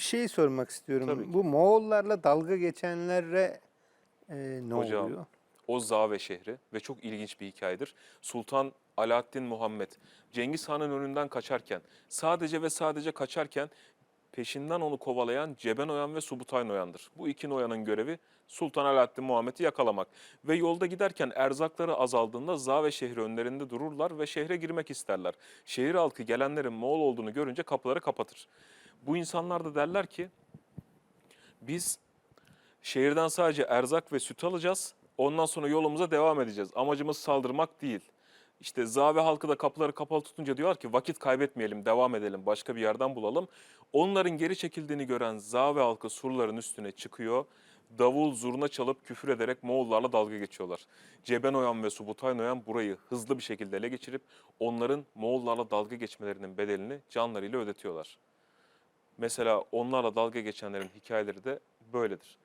bir şey sormak istiyorum. Tabii ki. Bu Moğollarla dalga geçenlere e, ne Hocam, oluyor? O Zave şehri ve çok ilginç bir hikayedir. Sultan Alaaddin Muhammed Cengiz Han'ın önünden kaçarken sadece ve sadece kaçarken peşinden onu kovalayan Ceben Oyan ve Subutay Noyan'dır. Bu iki Noyan'ın görevi Sultan Alaaddin Muhammed'i yakalamak. Ve yolda giderken erzakları azaldığında Zave şehri önlerinde dururlar ve şehre girmek isterler. Şehir halkı gelenlerin Moğol olduğunu görünce kapıları kapatır. Bu insanlar da derler ki biz Şehirden sadece erzak ve süt alacağız. Ondan sonra yolumuza devam edeceğiz. Amacımız saldırmak değil. İşte Zave halkı da kapıları kapalı tutunca diyorlar ki vakit kaybetmeyelim, devam edelim, başka bir yerden bulalım. Onların geri çekildiğini gören Zave halkı surların üstüne çıkıyor. Davul, zurna çalıp küfür ederek Moğollarla dalga geçiyorlar. Ceben Oyan ve Subutay Noyan burayı hızlı bir şekilde ele geçirip onların Moğollarla dalga geçmelerinin bedelini canlarıyla ödetiyorlar. Mesela onlarla dalga geçenlerin hikayeleri de böyledir.